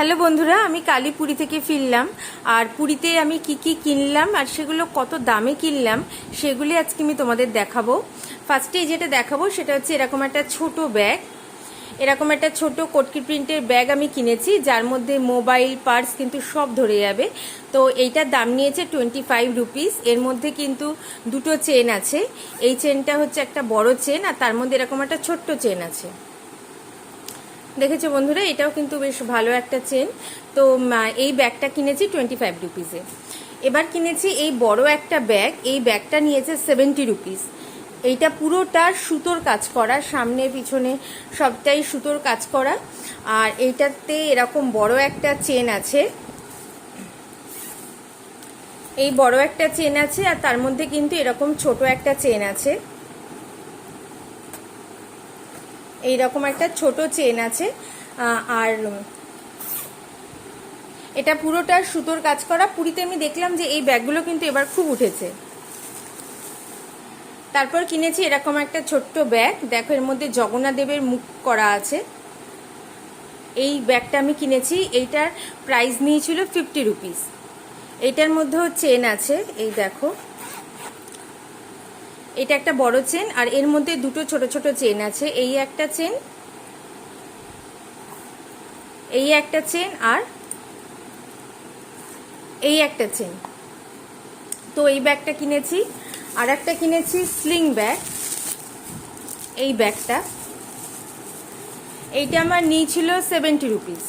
Hello বন্ধুরা, আমি কালী পুরী থেকে ফিরলাম। আর পুরীতে আমি কি কি কিনলাম আর সেগুলো কত দামে কিনলাম, সেগুলি আজকে আমি তোমাদের দেখাবো। ফার্স্টে যেটা দেখাবো সেটা হচ্ছে এরকম একটা ছোট ব্যাগ। এরকম একটা ছোট কটকি প্রিন্টের ব্যাগ আমি কিনেছি, যার মধ্যে মোবাইল, পার্স কিন্তু সব ধরে যাবে। তো এইটার দাম নিয়েছে টোয়েন্টি ফাইভ রুপিস। এর মধ্যে কিন্তু দুটো চেন আছে। এই চেনটা হচ্ছে একটা বড় চেন আর তার মধ্যে এরকম একটা ছোট্ট চেন আছে। দেখেছ বন্ধুরা, এটাও কিন্তু বেশ ভালো একটা চেন। তো এই ব্যাগটা কিনেছি টোয়েন্টি ফাইভ রুপিসে এবার কিনেছি এই বড় একটা ব্যাগ, এই ব্যাগটা নিয়েছে সেভেন্টি রুপিস এইটা পুরোটা সুতোর কাজ করা, সামনে, পিছনে সবটাই সুতোর কাজ করা। আর এইটাতে এরকম বড় একটা চেন আছে। এই বড় একটা চেন আছে, আর তার মধ্যে কিন্তু এরকম ছোট একটা চেন আছে। এইরকম একটা ছোট চেন আছে আর এটা পুরোটা সুতোর কাজ করা। পুরীতে আমি দেখলাম যে এই ব্যাগগুলো কিন্তু এবার খুব উঠেছে। তারপর কিনেছি এরকম একটা ছোট্ট ব্যাগ। দেখো, এর মধ্যে জগন্নাথ দেবের মুখ করা আছে। এই ব্যাগটা আমি কিনেছি, এইটার প্রাইস নিয়েছিল ফিফটি রুপিস এইটার মধ্যেও চেন আছে, এই দেখো। এটা একটা বড় চেন, আর এর মধ্যে দুটো ছোট ছোট চেন আছে। এই একটা চেন, এই একটা চেন, আর এই একটা চেন। তো এই ব্যাগটা কিনেছি। আর একটা কিনেছি স্লিং ব্যাগ এই ব্যাগটা। এইটা আমার নিয়েছিল সেভেন্টি রুপিস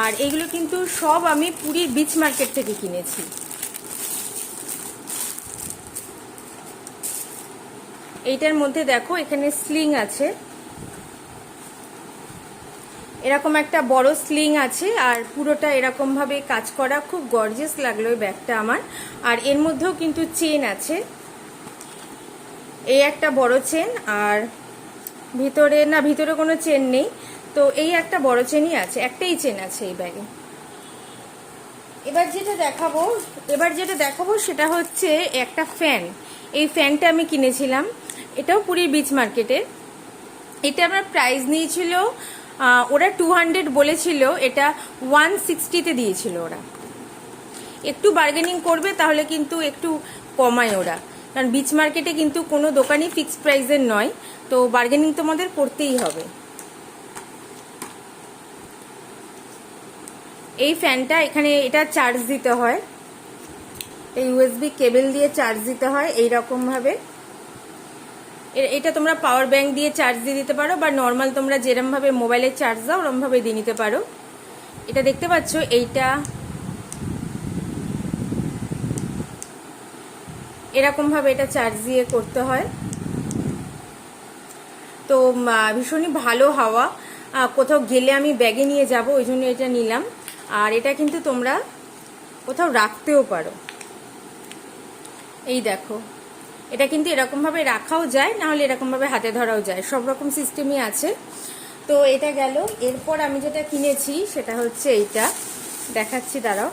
আর এগুলো কিন্তু সব আমি পুরীর বিচ মার্কেট থেকে কিনেছি। এইটার মধ্যে দেখো, এখানে স্লিং আছে। এরকম একটা বড় স্লিং আছে, আর পুরোটা এরকম ভাবে কাজ করা। খুব গর্জিয়াস লাগল এই ব্যাগটা আমার। আর এর মধ্যেও কিন্তু চেন আছে। এই একটা বড় চেন আর ভিতরে, না, ভিতরে কোনো চেন নেই। তো এই একটা বড় চেনই আছে, একটাই চেন আছে এই ব্যাগে। এবার যেটা দেখাবো, এবার যেটা দেখাবো সেটা হচ্ছে একটা ফ্যান এই ফ্যানটা আমি কিনেছিলাম। এটাও পুরীর বিচ মার্কেটে এটা আমার প্রাইস নিয়েছিল ওরা টু হান্ড্রেড বলেছিল, এটা ওয়ান সিক্সটিতে দিয়েছিল ওরা। একটু বার্গেনিং করবে তাহলে কিন্তু একটু কমায় ওরা। কারণ বিচ মার্কেটে কিন্তু কোনো দোকানই ফিক্সড প্রাইসের নয়, তো বার্গেনিং তোমাদের করতেই হবে। এই ফ্যানটা এখানে এটা চার্জ দিতে হয়। এই ইউএসবি কেবেল দিয়ে চার্জ দিতে হয় এই রকম ভাবে এটা তোমরা পাওয়ার ব্যাংক দিয়ে চার্জ দিয়ে দিতে পারো, বা নর্মাল তোমরা যেরমভাবে মোবাইলে চার্জ দাও ওরমভাবে দিয়ে নিতে পারো। এটা দেখতে পাচ্ছ, এইটা এরকমভাবে এটা চার্জ দিয়ে করতে হয়। তো ভীষণই ভালো হাওয়া। কোথাও গেলে আমি ব্যাগে নিয়ে যাব, ওই জন্য এটা নিলাম। আর এটা কিন্তু তোমরা কোথাও রাখতেও পারো। এই দেখো। এটা কিন্তু এরকমভাবে রাখাও যায়, না হলে এরকমভাবে হাতে ধরাও যায়। সব রকম সিস্টেমই আছে। তো এটা গেল। এরপর আমি যেটা কিনেছি সেটা হচ্ছে এইটা। দেখাচ্ছি, দাঁড়াও।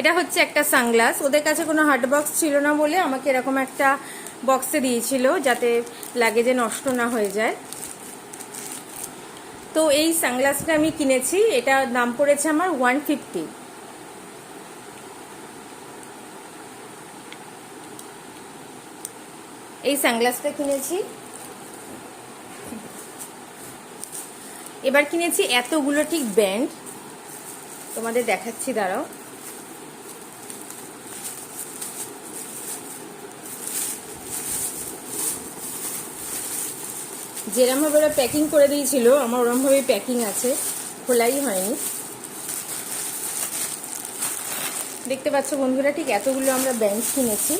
এটা হচ্ছে একটা সানগ্লাস। ওদের কাছে কোনো হার্ড বক্স ছিল না বলে আমাকে এরকম একটা বক্সে দিয়েছিল যাতে লাগেজে নষ্ট না হয়ে যায়। তো এই সানগ্লাসটা আমি কিনেছি, এটা দাম পড়েছে আমার ওয়ান ফিফটি এই সানগ্লাসটা কিনেছি। এবার কিনেছি এতগুলো ঠিক ব্যান্ড। তোমাদের দেখাচ্ছি, দাঁড়াও। যেরমভাবে ওরা প্যাকিং করে দিয়েছিল, আমার ওরমভাবে প্যাকিং আছে। খোলাই হয়নি। দেখতে পাচ্ছ বন্ধুরা, ঠিক এতগুলো আমরা ব্যাংক কিনেছি।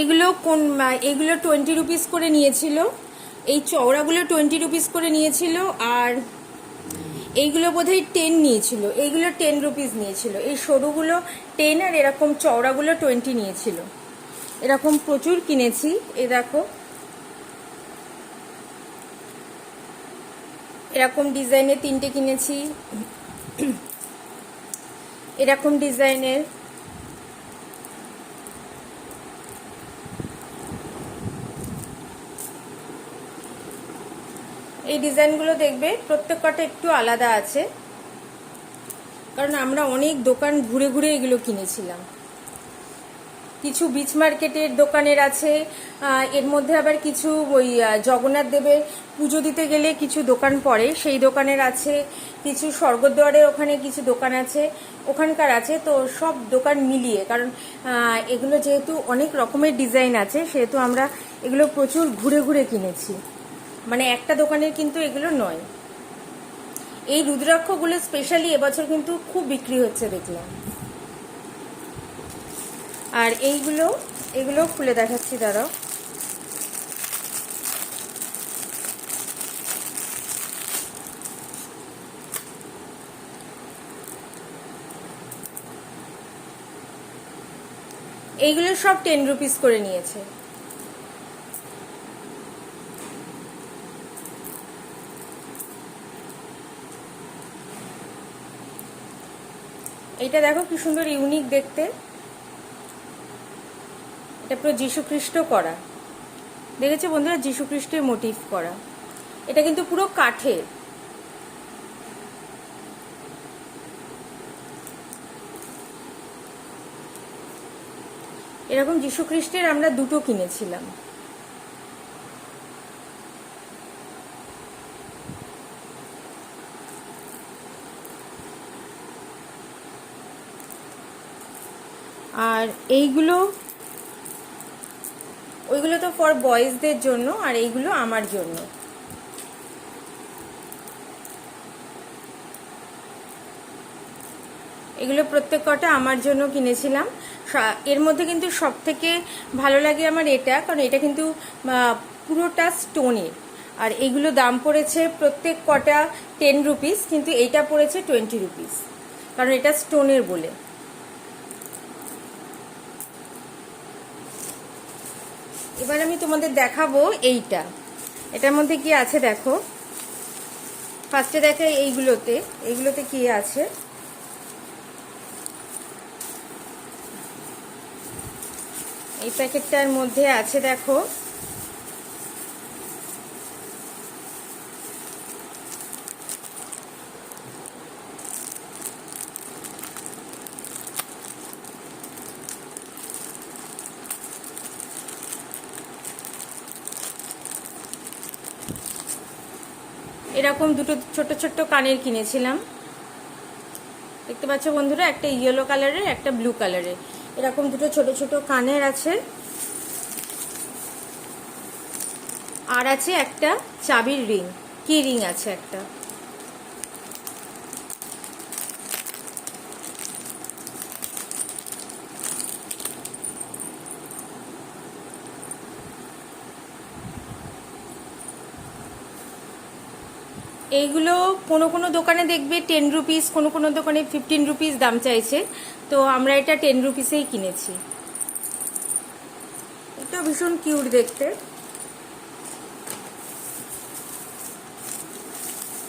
এগুলো কোন, এগুলো টোয়েন্টি রুপিস করে নিয়েছিল। এই চওড়াগুলো টোয়েন্টি রুপিস করে নিয়েছিল, আর এইগুলো বোধহয় টেন নিয়েছিল। এইগুলো টেন রুপিস নিয়েছিল। এই সরুগুলো টেন আর এরকম চওড়াগুলো টোয়েন্টি নিয়েছিল। এরকম প্রচুর কিনেছি। এ দেখো। এরকম ডিজাইনের তিনটে কিনেছি। এরকম ডিজাইনের এই ডিজাইনগুলো দেখবে প্রত্যেক কটা একটু আলাদা আছে। কারণ আমরা অনেক দোকান ঘুরে ঘুরে এগুলো কিনেছিলাম। কিছু বিচ মার্কেটের দোকানের আছে এর মধ্যে আবার কিছু ওই জগন্নাথ দেবের পুজো দিতে গেলে কিছু দোকান পড়ে, সেই দোকানের আছে। কিছু স্বর্গদ্বারের ওখানে কিছু দোকান আছে, ওখানকার আছে। তো সব দোকান মিলিয়ে, কারণ এগুলো যেহেতু অনেক রকমের ডিজাইন আছে, সেহেতু আমরা এগুলো প্রচুর ঘুরে ঘুরে কিনেছি। মানে একটা দোকানের কিন্তু এগুলো নয়। এই রুদ্রাক্ষগুলো স্পেশালি এবছর কিন্তু খুব বিক্রি হচ্ছে দেখলাম। আর এইগুলো, এগুলো খুলে দেখাচ্ছি, দাঁড়াও। এইগুলো সব টেন রুপিস করে নিয়েছে। এইটা দেখো কি সুন্দর ইউনিক দেখতে। এটা পুরো যীশু খ্রিস্ট করা। দেখেছে বন্ধুরা? খ্রিস্টের মোটিভ করা। এটা কিন্তু পুরো কাঠের। এরকম খ্রিস্টের আমরা দুটো কিনেছিলাম। আর এইগুলো, ওইগুলো তো ফর বয়েজদের জন্য আর এইগুলো আমার জন্য। এগুলো প্রত্যেক কটা আমার জন্য কিনেছিলাম। এর মধ্যে কিন্তু সব থেকে ভালো লাগে আমার এটা, কারণ এটা কিন্তু পুরোটা স্টোনের আর এগুলো দাম পড়েছে প্রত্যেক কটা টেন রুপিস কিন্তু এইটা পড়েছে টোয়েন্টি রুপিস কারণ এটা স্টোনের বলে। এবার আমি তোমাদের দেখাবো এইটা। এটার মধ্যে কি আছে দেখো? ফার্স্টে দেখে এইগুলোতে। এইগুলোতে কি আছে? এই প্যাকেটটার মধ্যে আছে দেখো। এরকম দুটো ছোট ছোট্ট কানের কিনেছিলাম। দেখতে পাচ্ছ বন্ধুরা, একটা ইয়েলো কালারের একটা ব্লু কালারের এরকম দুটো ছোট ছোট কানের আছে। আর আছে একটা চাবির রিং কি রিং আছে একটা? এইগুলো কোনো কোনো দোকানে দেখবে টেন রুপিস কোনো কোনো দোকানে ফিফটিন রুপিস দাম চাইছে। তো আমরা এটা টেন রুপিসেই কিনেছি। এটা ভীষণ কিউট দেখতে।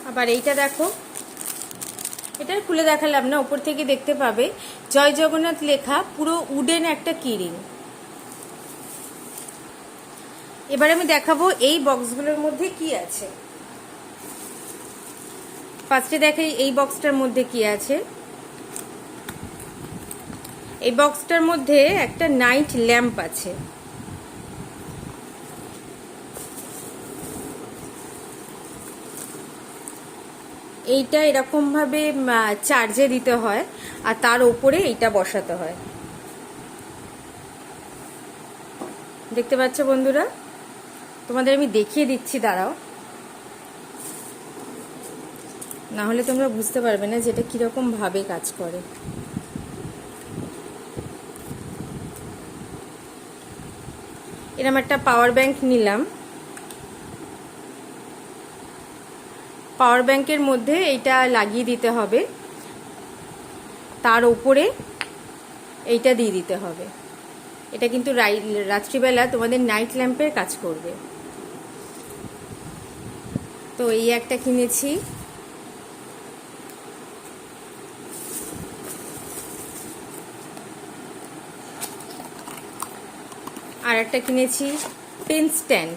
আবার এইটা দেখো। এটা খুলে দেখালাম না উপর থেকে দেখতে পাবে। জয় জগন্নাথ লেখা, পুরো উডেন একটা কিরিং এবার আমি দেখাবো এই বক্সগুলোর মধ্যে কি আছে। ফার্স্টে দেখে এই বক্সটার মধ্যে কি আছে। এই বক্সটার মধ্যে একটা নাইট ল্যাম্প আছে। এইটা এরকম ভাবে চার্জে দিতে হয় আর তার ওপরে এইটা বসাতে হয়। দেখতে পাচ্ছ বন্ধুরা? তোমাদের আমি দেখিয়ে দিচ্ছি, দাঁড়াও। না হলে তোমরা বুঝতে পারবে না যে এটা কীরকম ভাবে কাজ করে। এরম একটা পাওয়ার ব্যাংক নিলাম। পাওয়ার ব্যাংকের মধ্যে এইটা লাগিয়ে দিতে হবে। তার উপরে এইটা দিয়ে দিতে হবে। এটা কিন্তু রাত্রিবেলা তোমাদের নাইট ল্যাম্পের কাজ করবে। তো এই একটা কিনেছি। আর একটা কিনেছি পেন স্ট্যান্ড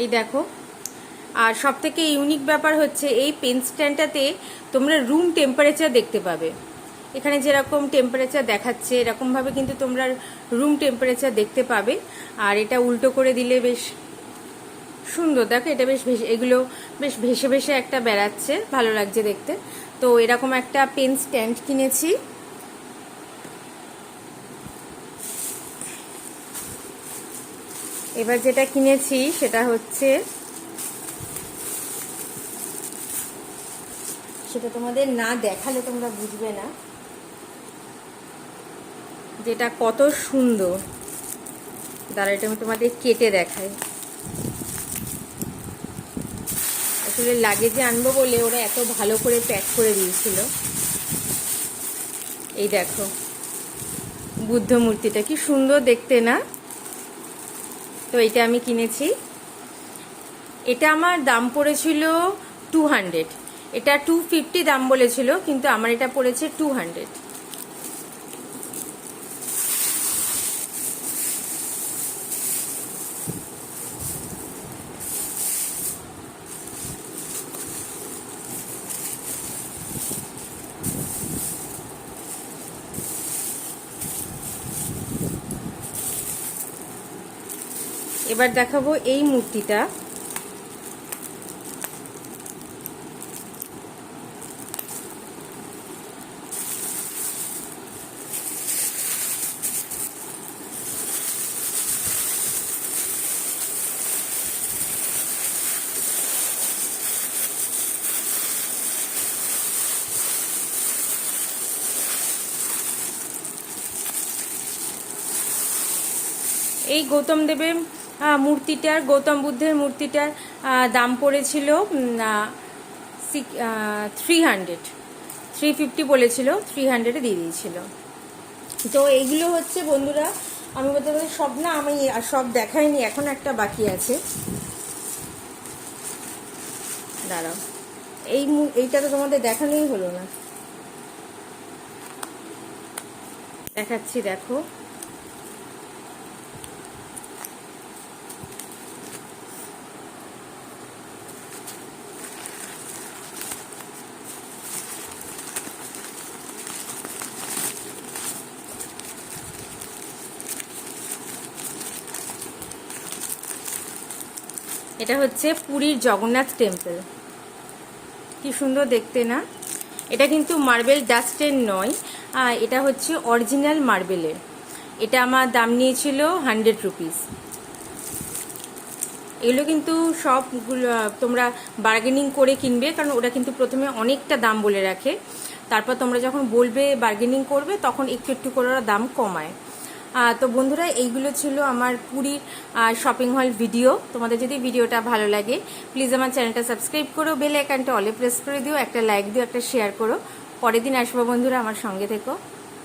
এই দেখো। আর সব থেকে ইউনিক ব্যাপার হচ্ছে, এই পেন স্ট্যান্ডটাতে তোমরা রুম টেম্পারেচার দেখতে পাবে। এখানে যেরকম টেম্পারেচার দেখাচ্ছে, এরকমভাবে কিন্তু তোমরা রুম টেম্পারেচার দেখতে পাবে। আর এটা উল্টো করে দিলে বেশ সুন্দর। দেখো, এটা বেশ এগুলো বেশ ভেসে ভেসে একটা বেড়াচ্ছে। ভালো লাগছে দেখতে। তো এরকম একটা পেন স্ট্যান্ড কিনেছি। এবার যেটা কিনেছি সেটা হচ্ছে সেটা তোমাদের না দেখালে তোমরা বুঝবে না। যেটা কত সুন্দর। দাঁড়া এটা আমি তোমাদের কেটে দেখাই। আসলে লাগেজে আনব বলে ওরা এত ভালো করে প্যাক করে দিয়েছিল। এই দেখো, বুদ্ধ মূর্তিটা কি সুন্দর দেখতে না? তো এটা আমি কিনেছি। এটা আমার দাম পড়েছিল টু হান্ড্রেড এটা টু ফিফটি দাম বলেছিল, কিন্তু আমার এটা পড়েছে টু হান্ড্রেড এবার দেখাবো এই মূর্তিটা। এই গৌতম দেবের মূর্তিটার, গৌতম বুদ্ধের মূর্তিটার দাম পড়েছিল থ্রি হান্ড্রেড থ্রি ফিফটি বলেছিল থ্রি হান্ড্রেডে দিয়ে দিয়েছিল। তো এইগুলো হচ্ছে বন্ধুরা, আমি বলতে পারি সব না, আমি সব দেখাইনি, এখন একটা বাকি আছে। দাঁড়াও, এই এইটা তো তোমাদের দেখানোই হলো না। দেখাচ্ছি, দেখো। এটা হচ্ছে পুরীর জগন্নাথ টেম্পল কি সুন্দর দেখতে না? এটা কিন্তু মার্বেল ডাস্টের নয় এটা হচ্ছে অরিজিনাল মার্বেলের এটা আমার দাম নিয়েছিল হান্ড্রেড রুপিস এগুলো কিন্তু সবগুলো, তোমরা বার্গেনিং করে কিনবে, কারণ ওরা কিন্তু প্রথমে অনেকটা দাম বলে রাখে। তারপর তোমরা যখন বলবে বার্গেনিং করবে, তখন একটু একটু করে ওরা দাম কমায়। তো বন্ধুরা, এইগুলো ছিল আমার পুরীর শপিং হল ভিডিও তোমাদের যদি ভিডিওটা ভালো লাগে প্লিজ আমার চ্যানেলটা সাবস্ক্রাইব করো বেল আইকনটা অলে প্রেস করে দিও, একটা লাইক দিও, একটা শেয়ার করো। পরের দিন আসব বন্ধুরা, আমার সঙ্গে থেকো।